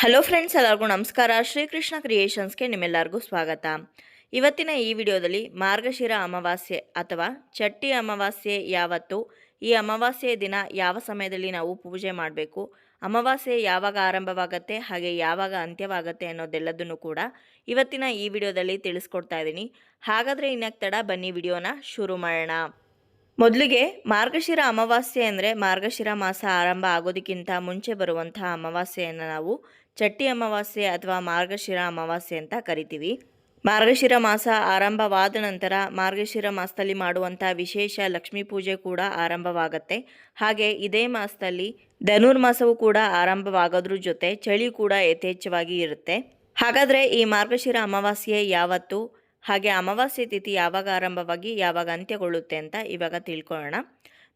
Hello friends ಎಲ್ಲರಿಗೂ ನಮಸ್ಕಾರ. ಶ್ರೀಕೃಷ್ಣ ಕ್ರಿಯೇಷನ್ಸ್ಗೆ ನಿಮ್ಮೆಲ್ಲರಿಗೂ ಸ್ವಾಗತ. ಇವತ್ತಿನ ಈ ವಿಡಿಯೋದಲ್ಲಿ ಮಾರ್ಗಶಿರ ಅಮಾವಾಸ್ಯೆ ಅಥವಾ ಚಟ್ಟಿ ಅಮಾವಾಸ್ಯೆ ಯಾವತ್ತು, ಈ ಅಮಾವಾಸ್ಯೆಯ ದಿನ ಯಾವ ಸಮಯದಲ್ಲಿ ನಾವು ಪೂಜೆ ಮಾಡಬೇಕು, ಅಮಾವಾಸ್ಯೆ ಯಾವಾಗ ಆರಂಭವಾಗತ್ತೆ, ಹಾಗೆ ಯಾವಾಗ ಅಂತ್ಯವಾಗತ್ತೆ ಅನ್ನೋದೆಲ್ಲದನ್ನು ಕೂಡ ಇವತ್ತಿನ ಈ ವಿಡಿಯೋದಲ್ಲಿ ತಿಳಿಸ್ಕೊಡ್ತಾ ಇದ್ದೀನಿ. ಹಾಗಾದರೆ ಇನ್ಯಾಕ್ ತಡ ಬನ್ನಿ ವಿಡಿಯೋನ ಶುರು ಮಾಡೋಣ. ಮೊದಲಿಗೆ ಮಾರ್ಗಶಿರ ಅಮಾವಾಸ್ಯೆ ಅಂದರೆ ಮಾರ್ಗಶಿರ ಮಾಸ ಆರಂಭ ಆಗೋದಕ್ಕಿಂತ ಮುಂಚೆ ಬರುವಂತಹ ಅಮಾವಾಸ್ಯೆಯನ್ನು ನಾವು ಚಟ್ಟಿ ಅಮಾವಾಸ್ಯೆ ಅಥವಾ ಮಾರ್ಗಶಿರ ಅಮಾವಾಸ್ಯೆ ಅಂತ ಕರಿತೀವಿ. ಮಾರ್ಗಶಿರ ಮಾಸ ಆರಂಭವಾದ ನಂತರ ಮಾರ್ಗಶಿರ ಮಾಸದಲ್ಲಿ ಮಾಡುವಂಥ ವಿಶೇಷ ಲಕ್ಷ್ಮೀ ಪೂಜೆ ಕೂಡ ಆರಂಭವಾಗುತ್ತೆ. ಹಾಗೆ ಇದೇ ಮಾಸದಲ್ಲಿ ಧನುರ್ಮಾಸವು ಕೂಡ ಆರಂಭವಾಗೋದ್ರ ಜೊತೆ ಚಳಿ ಕೂಡ ಯಥೇಚ್ಛವಾಗಿ ಇರುತ್ತೆ. ಹಾಗಾದರೆ ಈ ಮಾರ್ಗಶಿರ ಅಮಾವಾಸ್ಯೆ ಯಾವತ್ತು, ಹಾಗೆ ಅಮಾವಾಸ್ಯೆ ತಿಥಿ ಯಾವಾಗ ಆರಂಭವಾಗಿ, ಯಾವಾಗ ಅಂತ್ಯಗೊಳ್ಳುತ್ತೆ ಅಂತ ಇವಾಗ ತಿಳ್ಕೊಳ್ಳೋಣ.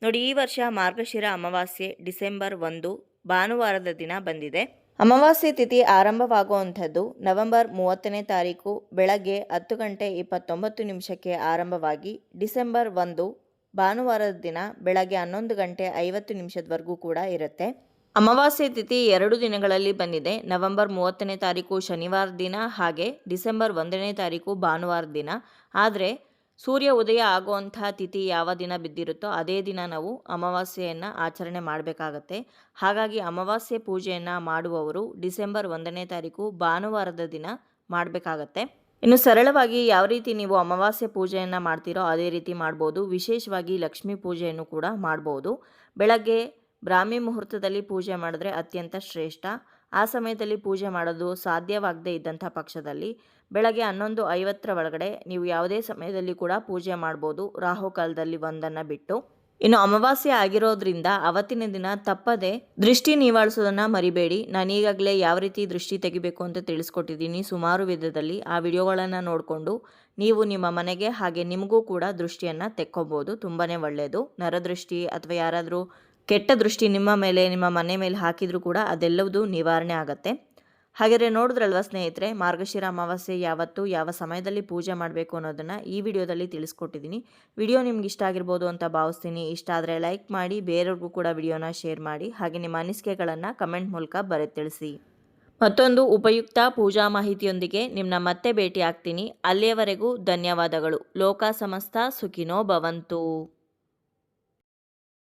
ನೋಡಿ ಈ ವರ್ಷ ಮಾರ್ಗಶಿರ ಅಮಾವಾಸ್ಯೆ ಡಿಸೆಂಬರ್ ಒಂದು ಭಾನುವಾರದ ದಿನ ಬಂದಿದೆ. ಅಮಾವಾಸ್ಯೆ ತಿಥಿ ಆರಂಭವಾಗುವಂಥದ್ದು ನವೆಂಬರ್ ಮೂವತ್ತನೇ ತಾರೀಕು ಬೆಳಗ್ಗೆ ಹತ್ತು ಗಂಟೆ ಇಪ್ಪತ್ತೊಂಬತ್ತು ನಿಮಿಷಕ್ಕೆ ಆರಂಭವಾಗಿ ಡಿಸೆಂಬರ್ ಒಂದು ಭಾನುವಾರದ ದಿನ ಬೆಳಗ್ಗೆ ಹನ್ನೊಂದು ಗಂಟೆ ಐವತ್ತು ನಿಮಿಷದವರೆಗೂ ಕೂಡ ಇರುತ್ತೆ. ಅಮಾವಾಸ್ಯೆ ತಿಥಿ ಎರಡು ದಿನಗಳಲ್ಲಿ ಬಂದಿದೆ. ನವೆಂಬರ್ ಮೂವತ್ತನೇ ತಾರೀಕು ಶನಿವಾರ ದಿನ ಹಾಗೆ ಡಿಸೆಂಬರ್ ಒಂದನೇ ತಾರೀಕು ಭಾನುವಾರ ದಿನ. ಆದರೆ ಸೂರ್ಯ ಉದಯ ಆಗುವಂತಹ ತಿಥಿ ಯಾವ ದಿನ ಬಿದ್ದಿರುತ್ತೋ ಅದೇ ದಿನ ನಾವು ಅಮಾವಾಸ್ಯೆಯನ್ನು ಆಚರಣೆ ಮಾಡಬೇಕಾಗತ್ತೆ. ಹಾಗಾಗಿ ಅಮಾವಾಸ್ಯೆ ಪೂಜೆಯನ್ನು ಮಾಡುವವರು ಡಿಸೆಂಬರ್ ಒಂದನೇ ತಾರೀಕು ಭಾನುವಾರದ ದಿನ ಮಾಡಬೇಕಾಗತ್ತೆ. ಇನ್ನು ಸರಳವಾಗಿ ಯಾವ ರೀತಿ ನೀವು ಅಮಾವಾಸ್ಯೆ ಪೂಜೆಯನ್ನು ಮಾಡ್ತೀರೋ ಅದೇ ರೀತಿ ಮಾಡ್ಬೋದು. ವಿಶೇಷವಾಗಿ ಲಕ್ಷ್ಮೀ ಪೂಜೆಯನ್ನು ಕೂಡ ಮಾಡ್ಬೋದು. ಬೆಳಗ್ಗೆ ಬ್ರಾಹ್ಮಿ ಮುಹೂರ್ತದಲ್ಲಿ ಪೂಜೆ ಮಾಡಿದ್ರೆ ಅತ್ಯಂತ ಶ್ರೇಷ್ಠ. ಆ ಸಮಯದಲ್ಲಿ ಪೂಜೆ ಮಾಡೋದು ಸಾಧ್ಯವಾಗದೇ ಇದ್ದಂಥ ಪಕ್ಷದಲ್ಲಿ ಬೆಳಗ್ಗೆ ಹನ್ನೊಂದು ಐವತ್ತರ ಒಳಗಡೆ ನೀವು ಯಾವುದೇ ಸಮಯದಲ್ಲಿ ಕೂಡ ಪೂಜೆ ಮಾಡ್ಬೋದು. ರಾಹುಕಾಲದಲ್ಲಿ ಒಂದನ್ನು ಬಿಟ್ಟು. ಇನ್ನು ಅಮಾವಾಸ್ಯೆ ಆಗಿರೋದ್ರಿಂದ ಅವತ್ತಿನ ದಿನ ತಪ್ಪದೆ ದೃಷ್ಟಿ ನಿವಾಳಿಸೋದನ್ನು ಮರಿಬೇಡಿ. ನಾನು ಈಗಾಗಲೇ ಯಾವ ರೀತಿ ದೃಷ್ಟಿ ತೆಗಿಬೇಕು ಅಂತ ತಿಳಿಸ್ಕೊಟ್ಟಿದ್ದೀನಿ ಸುಮಾರು ವಿಧದಲ್ಲಿ. ಆ ವಿಡಿಯೋಗಳನ್ನು ನೋಡಿಕೊಂಡು ನೀವು ನಿಮ್ಮ ಮನೆಗೆ ಹಾಗೆ ನಿಮಗೂ ಕೂಡ ದೃಷ್ಟಿಯನ್ನು ತೆಕ್ಕೋಬೋದು. ತುಂಬಾ ಒಳ್ಳೆಯದು ನರದೃಷ್ಟಿ ಅಥವಾ ಯಾರಾದರೂ ಕೆಟ್ಟ ದೃಷ್ಟಿ ನಿಮ್ಮ ಮೇಲೆ, ನಿಮ್ಮ ಮನೆ ಮೇಲೆ ಹಾಕಿದರೂ ಕೂಡ ಅದೆಲ್ಲವೂ ನಿವಾರಣೆ ಆಗುತ್ತೆ. ಹಾಗಾದರೆ ನೋಡಿದ್ರಲ್ವ ಸ್ನೇಹಿತರೆ, ಮಾರ್ಗಶಿರ ಅಮಾವಾಸ್ಯೆ ಯಾವತ್ತು ಯಾವ ಸಮಯದಲ್ಲಿ ಪೂಜೆ ಮಾಡಬೇಕು ಅನ್ನೋದನ್ನು ಈ ವಿಡಿಯೋದಲ್ಲಿ ತಿಳಿಸ್ಕೊಟ್ಟಿದ್ದೀನಿ. ವಿಡಿಯೋ ನಿಮ್ಗೆ ಇಷ್ಟ ಆಗಿರ್ಬೋದು ಅಂತ ಭಾವಿಸ್ತೀನಿ. ಇಷ್ಟ ಆದರೆ ಲೈಕ್ ಮಾಡಿ, ಬೇರೆಯವ್ರಿಗೂ ಕೂಡ ವಿಡಿಯೋನ ಶೇರ್ ಮಾಡಿ, ಹಾಗೆ ನಿಮ್ಮ ಅನಿಸಿಕೆಗಳನ್ನು ಕಮೆಂಟ್ ಮೂಲಕ ಬರೆ ತಿಳಿಸಿ ಮತ್ತೊಂದು ಉಪಯುಕ್ತ ಪೂಜಾ ಮಾಹಿತಿಯೊಂದಿಗೆ ನಿಮ್ಮನ್ನ ಮತ್ತೆ ಭೇಟಿ ಆಗ್ತೀನಿ ಅಲ್ಲಿಯವರೆಗೂ ಧನ್ಯವಾದಗಳು. ಲೋಕ ಸಮಸ್ತ ಸುಖಿನೋ ಭವಂತು.